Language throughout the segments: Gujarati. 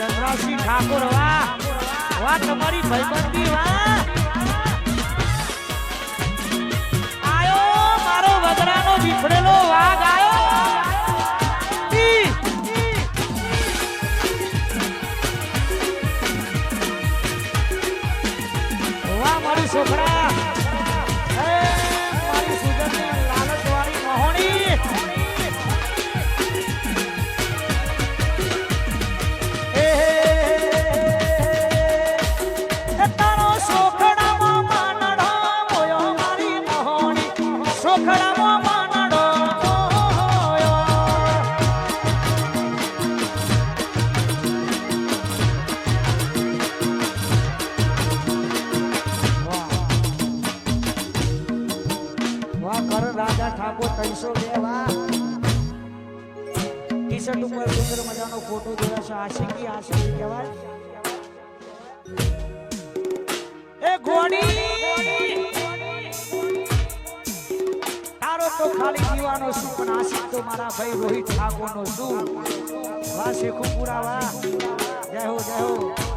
ધનરાજસિંહ ઠાકોર, વાહ! વાહ, તમારી ભાઈબંધી વાહ! આયો, મારો વગરાનો બિફડેલો વાઘ, આયો! વાહ, મારું છોકરા! રાજા ઠાકોર ત્રણસો લેવા. ટી ઉપર સુંદર મજાનો ફોટો જોયા છે. આશિકી આશિકી કહેવાય. એ ઘોડી જય હો જય હો.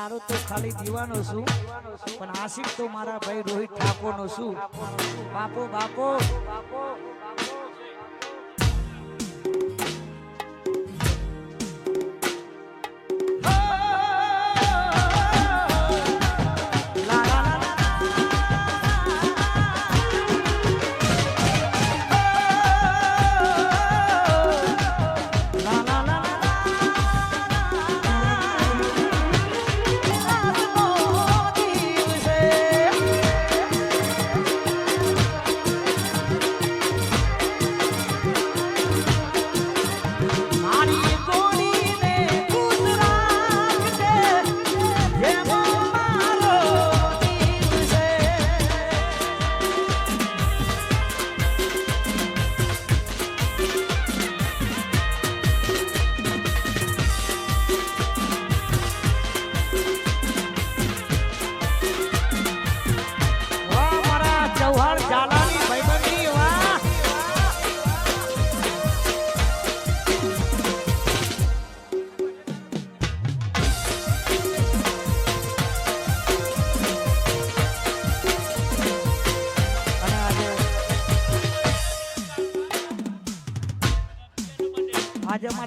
તારો તો ખાલી દીવાનો છું. પણ આશિક તો મારા ભાઈ રોહિત ઠાકોરનો છું. બાપો બાપો. લા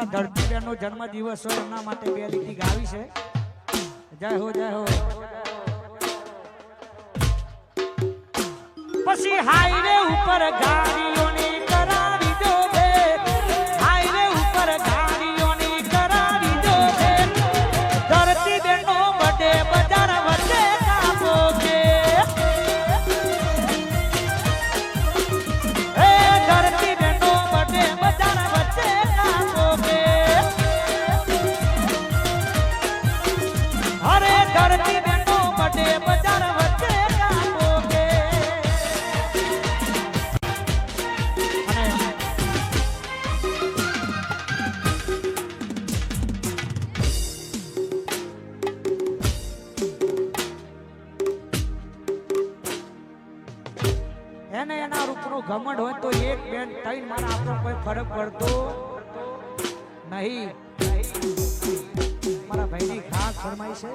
આજે ધરતીબેન નો જન્મ દિવસ હોય, એમના માટે બે લીટી ગાવી છે. જય હો જય હો. પછી હાઈવે ઉપર ગાડીઓની એને એના રૂપનો ઘમંડ હોય તો એક બેન ત્રણ મારા આપણો કોઈ ફરક પડતો નહીં. મારા ભાઈની ખાસ ફરમાઈ છે.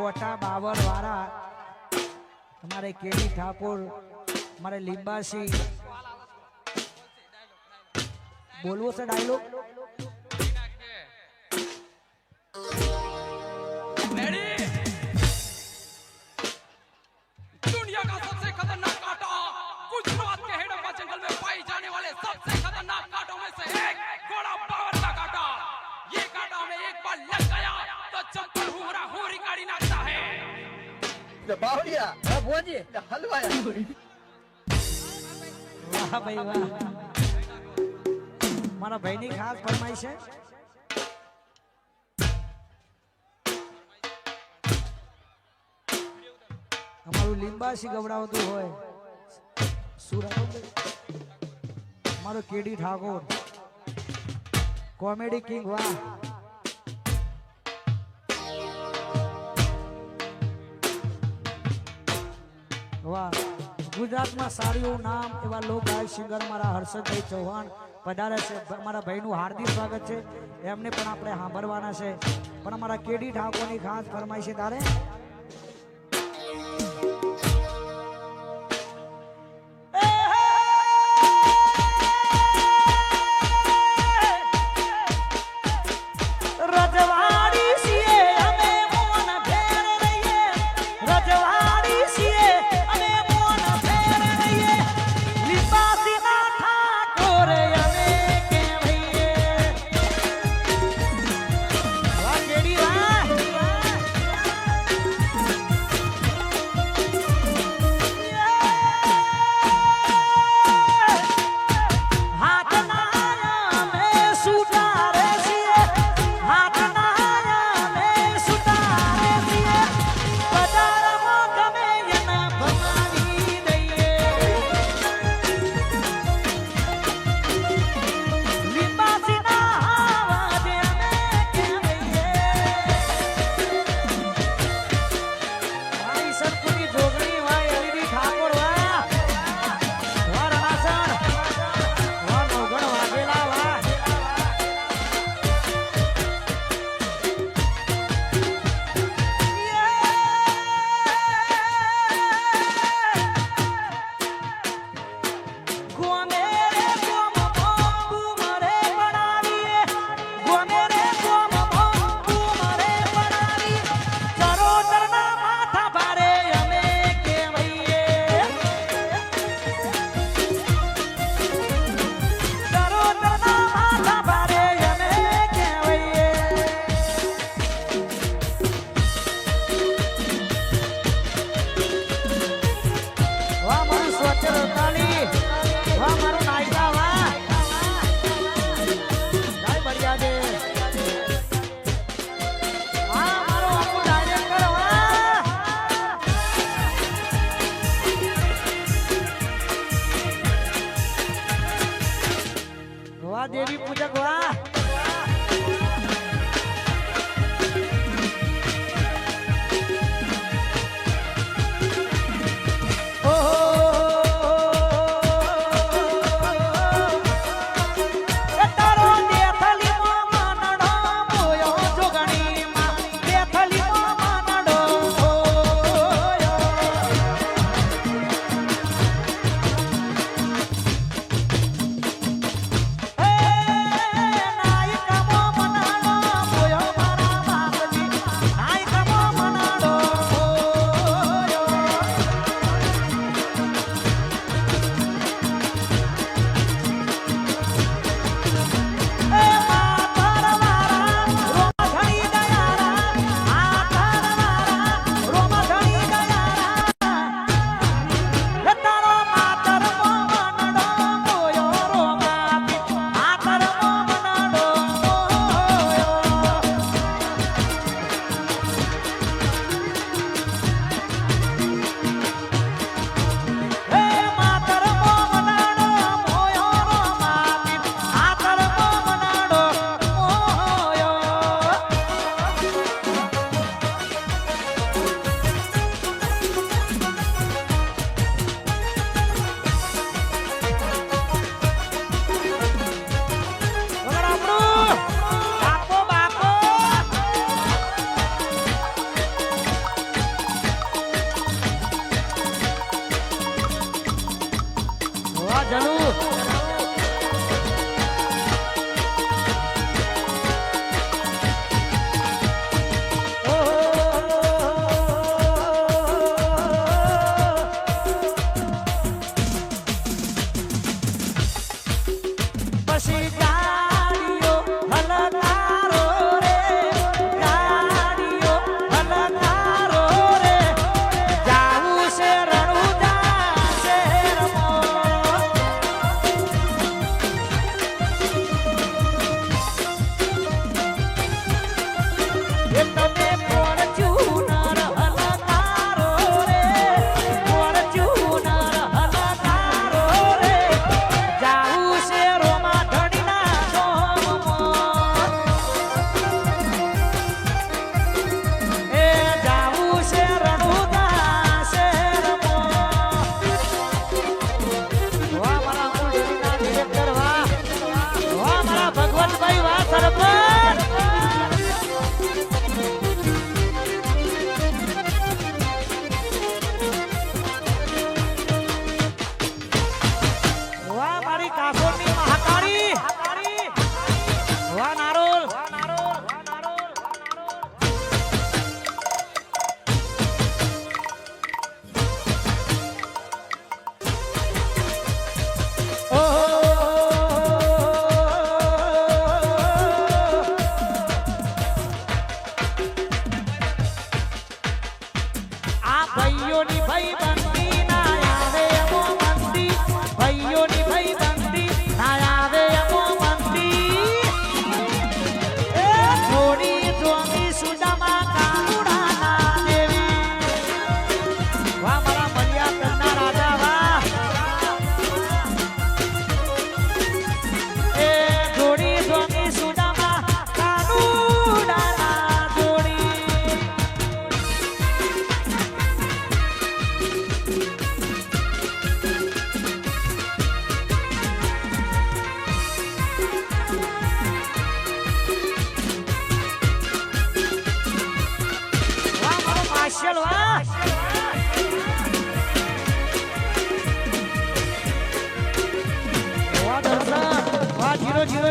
કોટા બાવર વાળા અમારે કેડી ઠાકોર મારે લીંબાસી. બોલવો છે ડાયલોગ? બાવળિયા. હા ભોજી હલવાયા વાહ ભાઈ વાહ. મારા ભાઈની ખાસ ફરમાઈ છે. અમારું લીંબાસી ગવડાવતું હોય. સુરત. મારો કેડી ઠાકોર. કોમેડી કિંગ વાહ. વાહ. ગુજરાતમાં સારું એવું નામ એવા લોક ગાયક સિંગર મારા હર્ષદભાઈ ચૌહાણ પધારે છે. મારા ભાઈનું હાર્દિક સ્વાગત છે. એમને પણ આપણે સાંભળવાના છે. પણ અમારા કેડી ઠાકોરની ખાસ ફરમાઈ છે. તારે?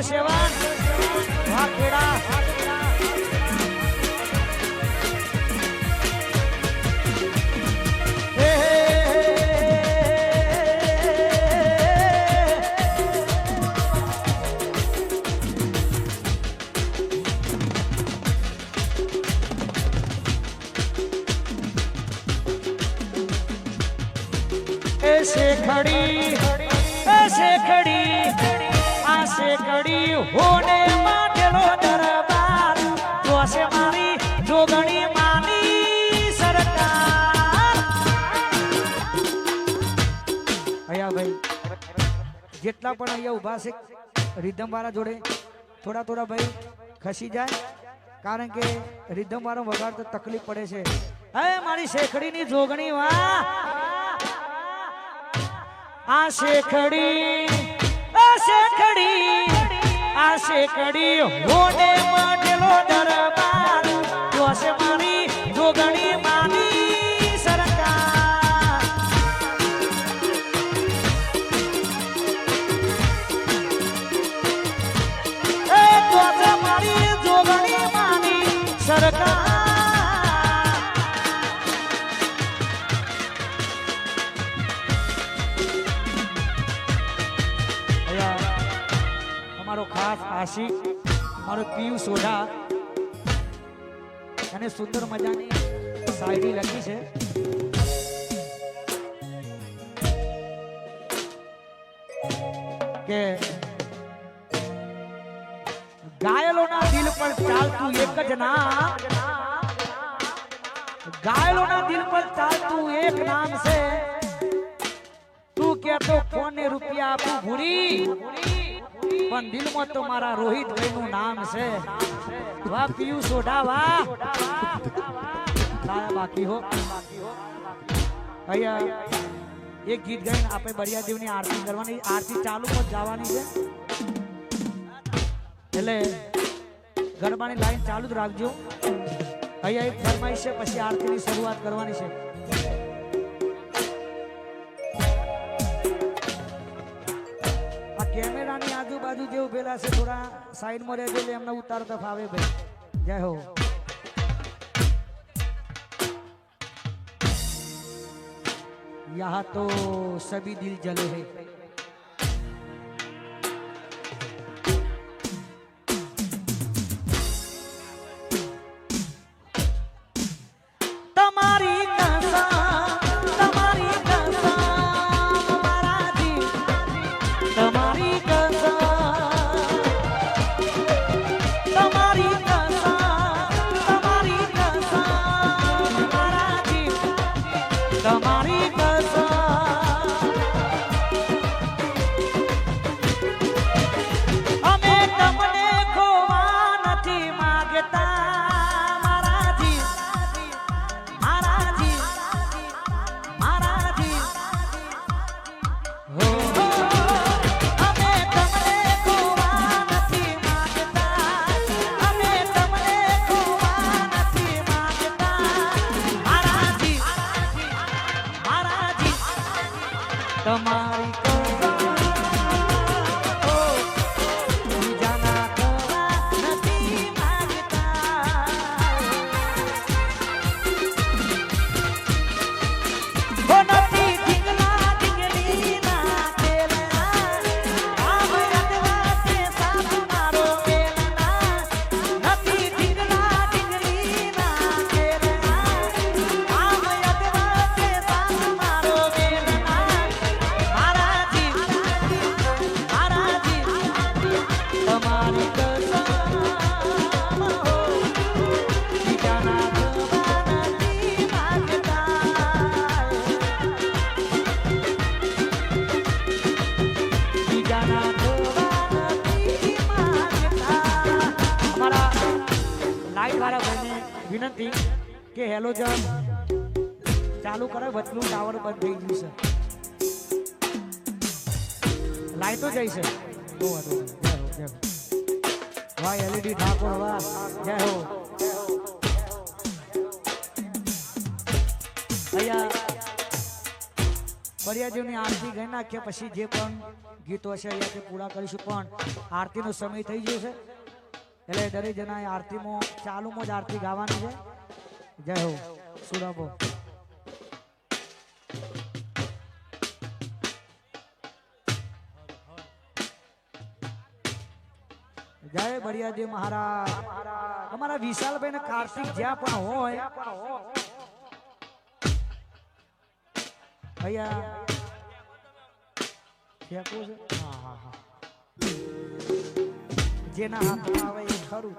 જીરો જીરો જેટલા પણ અહીંયા ઊભા છે. રિધમ વાળા જોડે થોડા થોડા ભાઈ ખસી જાય, કારણ કે રિધમ વાળો વગાડતો તકલીફ પડે છે. હે, મારી શેખડીની જોગણી, વાહ! આ શેખડી આ શેખડી આ શેખડી હોડે માટેલો દરબાર. જોશે મારી જોગણી માની ખાસ આશિક મારો પીયુ સોઢા. અને સુંદર મજાની શાયરી લખી છે. કે ગાયલોના દિલ પર ચાલતું એક જ નામ, ગાયલોના દિલ પર ચાલતું એક નામ છે. તું કે તો કોને રૂપિયા આપું ભૂરી? પણ દિલમાં તો મારા રોહિતનું નામ છે. વાહ પીયુ સોઢા વાહ. બાકી હો. એક ગીત ગાઈને આપણે બરિયાદેવની આરતી કરવાની, આરતી ચાલુ પર જવાની છે. એટલે ગરબાની લાઈન ચાલુ જ રાખજો. અહીંયા એક ફરમાઈશ છે, પછી આરતીની શરૂઆત કરવાની છે. બધા છે થોડા સાઈડમાં રહેજો એટલે એમને ઉતારતા ફાવે ભાઈ જય હો. યહાં તો સભી દિલ જલે હૈ. કે હેલો જન. ચાલુ કરે વચલું ટાવર બંધ થઈ ગયું છે. લાઈટો જાય છે. વાહ એલઈડી ઠાકોર, વાહ. જય હો. અહીંયા બળિયાજીની આરતી ગઈ નાખીએ, પછી જે પણ ગીતો હશે અહીંયાથી પૂરા કરીશું. પણ આરતીનો સમય થઈ ગયો છે. એટલે દરેક જણાએ આરતીમાં, ચાલુમાં જ આરતી ગાવાની છે. જય હો. સુરાબો જય બળિયાજી મહારાજ. અમારા વિશાલભાઈ ને કાર્તિક જ્યાં પણ હોય અહીંયા જેના હાથમાં આવે એ ખરું.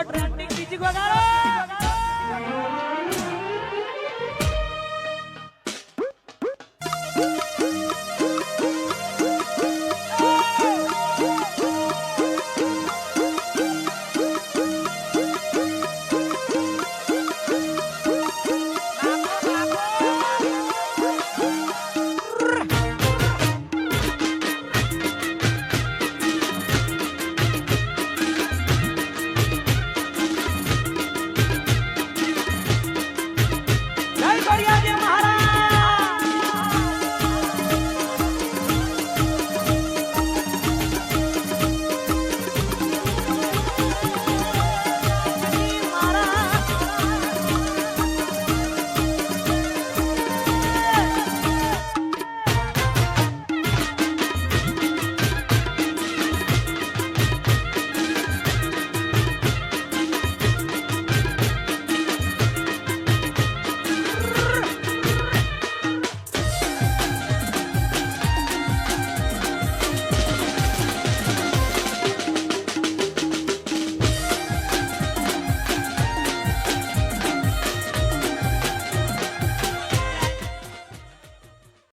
ટ્રાફિક બીજી વગાડો